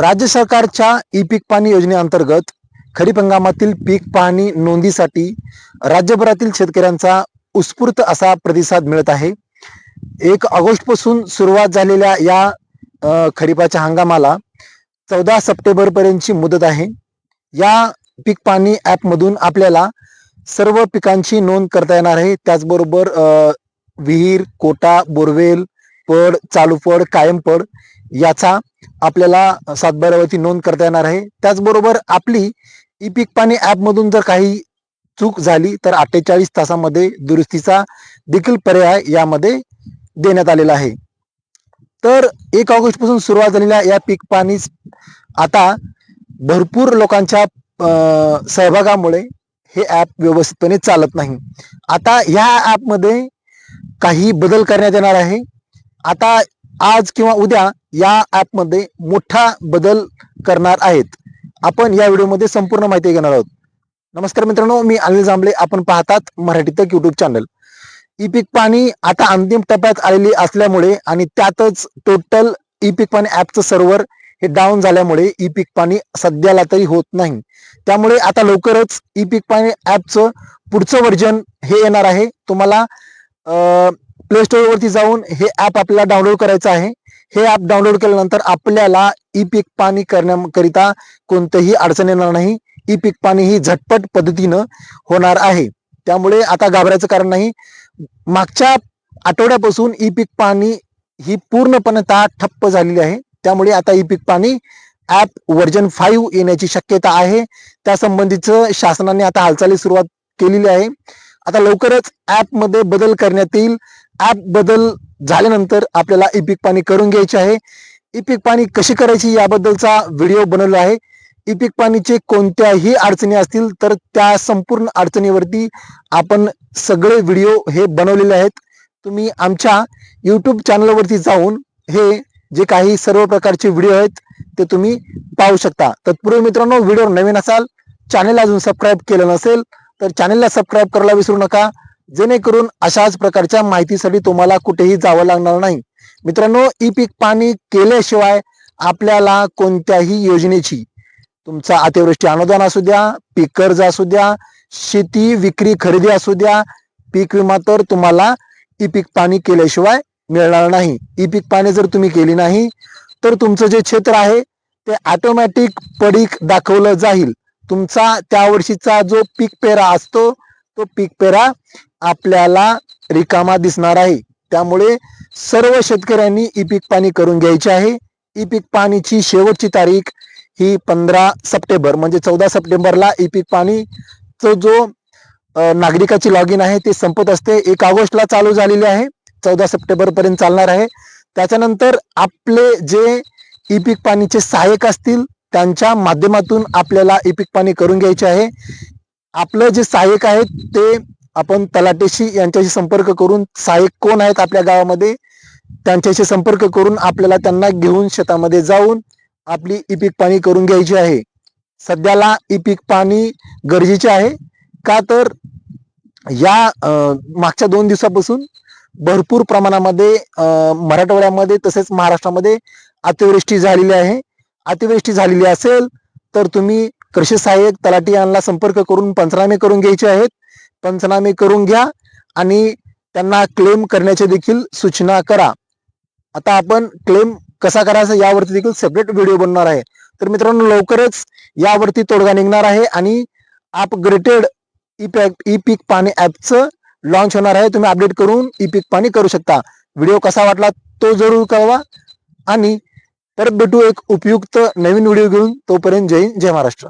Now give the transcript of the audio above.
राज्य सरकारच्या ई पीक पाणी योजनेअंतर्गत खरीप हंगामातील पीक पाहणी नोंदीसाठी राज्यभरातील शेतकऱ्यांचा उत्स्फूर्त असा प्रतिसाद मिळत आहे. एक ऑगस्टपासून सुरुवात झालेल्या या खरीपाच्या हंगामाला चौदा सप्टेंबर पर्यंतची मुदत आहे. या पीक पाणी ऍप मधून आपल्याला सर्व पिकांची नोंद करता येणार आहे. त्याचबरोबर विहीर कोटा बोरवेल पड चालू पड कायम पड याचा आपल्याला सातबारावरती नोंद करता येणार आहे. त्याचबरोबर आपली ई पीक पाणी ऍप मधून जर काही चूक झाली तर अठ्ठेचाळीस तासामध्ये दुरुस्तीचा देखील पर्याय यामध्ये देण्यात आलेला आहे. तर एक ऑगस्टपासून सुरुवात झालेल्या या पीक पाणी आता भरपूर लोकांच्या सहभागामुळे हे ऍप व्यवस्थितपणे चालत नाही. आता ह्या ॲपमध्ये काही बदल करण्यात येणार आहे. आता आज किंवा उद्या या ॲपमध्ये मोठा बदल करणार आहेत. आपण या व्हिडिओमध्ये संपूर्ण माहिती घेणार आहोत. नमस्कार मित्रांनो मी अनिल जांभळे. आपण पाहतात मराठी तक युट्यूब चॅनल ई पीक पाणी आता अंतिम टप्प्यात आलेली असल्यामुळे आणि त्यातच टोटल ई पीक पाणी ऍपचं सर्व्हर हे डाऊन झाल्यामुळे ई पीक पाणी सध्याला तरी होत नाही. त्यामुळे आता लवकरच ई पीक पाणी ऍपचं पुढचं व्हर्जन हे येणार आहे. तुम्हाला प्ले स्टोअरवरती जाऊन हे ऍप आपल्याला डाउनलोड करायचं आहे. हे ऍप डाउनलोड केल्यानंतर आपल्याला ई पीक पाणी करण्याकरिता कोणतंही अडचण येणार नाही. ई पीक पाणी ही झटपट पद्धतीनं होणार आहे. त्यामुळे आता घाबरायचं कारण नाही. मागच्या आठवड्यापासून ई पीक पाणी ही पूर्णपणे ठप्प झालेली आहे. त्यामुळे आता ई पीक पाणी ऍप व्हर्जन फाईव्ह येण्याची शक्यता आहे. त्या संबंधीचं शासनाने आता हालचाली सुरुवात केलेली आहे. आता लवकरच ॲपमध्ये बदल करण्यात येईल. ऍप बदल झाल्यानंतर आपल्याला ई पीक पाणी करून घ्यायचे आहे. ई पीक पाणी कशी करायची याबद्दलचा व्हिडिओ बनवला आहे. ई पीक पाणीचे कोणत्याही अडचणी असतील तर त्या संपूर्ण अडचणीवरती आपण सगळे व्हिडिओ हे बनवलेले आहेत. तुम्ही आमच्या युट्यूब चॅनलवरती जाऊन हे जे काही सर्व प्रकारचे व्हिडिओ आहेत ते तुम्ही पाहू शकता. तत्पूर्वी मित्रांनो व्हिडिओ नवीन असाल चॅनेल अजून सबस्क्राईब केलं नसेल तर चॅनलला सबस्क्राईब करायला विसरू नका. जेणेकरून अशाच प्रकारच्या माहितीसाठी तुम्हाला कुठेही जावं लागणार नाही. मित्रांनो ई पीक पाणी केल्याशिवाय आपल्याला कोणत्याही योजनेची तुमचा अतिवृष्टी अनुदान असू द्या पीक कर्ज असू द्या शेती विक्री खरेदी असू द्या पीक विमा तर तुम्हाला ई पीक पाणी केल्याशिवाय मिळणार नाही. ई पीक पाणी जर तुम्ही केली नाही तर तुमचं जे क्षेत्र आहे ते ऑटोमॅटिक पडीक दाखवलं जाईल. तुमचा त्या वर्षीचा जो पीक पेरा असतो तो पीक पेरा आपल्याला रिकामा दिसणार आहे. त्यामुळे सर्व शेतकऱ्यांनी ई पीक पाणी करून घ्यायचे आहे. ई पीक पाणीची शेवटची तारीख ही पंधरा सप्टेंबर म्हणजे चौदा सप्टेंबरला ई पीक पाणी जो नागरिकाची लॉग इन आहे ते संपत असते. एक ऑगस्टला चालू झालेली आहे. चौदा सप्टेंबर पर्यंत चालणार आहे. त्याच्यानंतर आपले जे ई पीक पाणीचे सहाय्यक असतील त्यांच्या माध्यमातून आपल्याला ई पीक पाणी करून घ्यायचे आहे. आपलं जे सहाय्यक आहेत ते आपण तलाटेशी यांच्याशी संपर्क करून सहाय्यक कोण आहेत आपल्या गावामध्ये त्यांच्याशी संपर्क करून आपल्याला त्यांना घेऊन शेतामध्ये जाऊन आपली ई पीक पाणी करून घ्यायची आहे. सध्याला ई पीक पाणी गरजेचे आहे. का तर या मागच्या दोन दिवसापासून भरपूर प्रमाणामध्ये मराठवाड्यामध्ये तसेच महाराष्ट्रामध्ये अतिवृष्टी झालेली आहे. अतिवृष्टी झालेली असेल तर तुम्ही कृषी सहाय्यक तलाठी यांना संपर्क करून पंचनामे करून घ्यायचे आहेत. पंचनामे करून घ्या आणि त्यांना क्लेम करण्याचे देखील सूचना करा. आता आपण क्लेम कसा करायचा यावरती देखील सेपरेट व्हिडिओ बनणार आहे. तर मित्रांनो लवकरच यावरती तोडगा निघणार आहे आणि अपग्रेडेड ई पॅक ई पीक पाणी ऍपचं लॉन्च होणार आहे. तुम्ही अपडेट करून ई पीक पाणी करू शकता. व्हिडिओ कसा वाटला तो जरूर कळवा. आणि परत भेटू एक उपयुक्त नवीन व्हिडिओ घेऊन. तोपर्यंत जय हिंद जय महाराष्ट्र.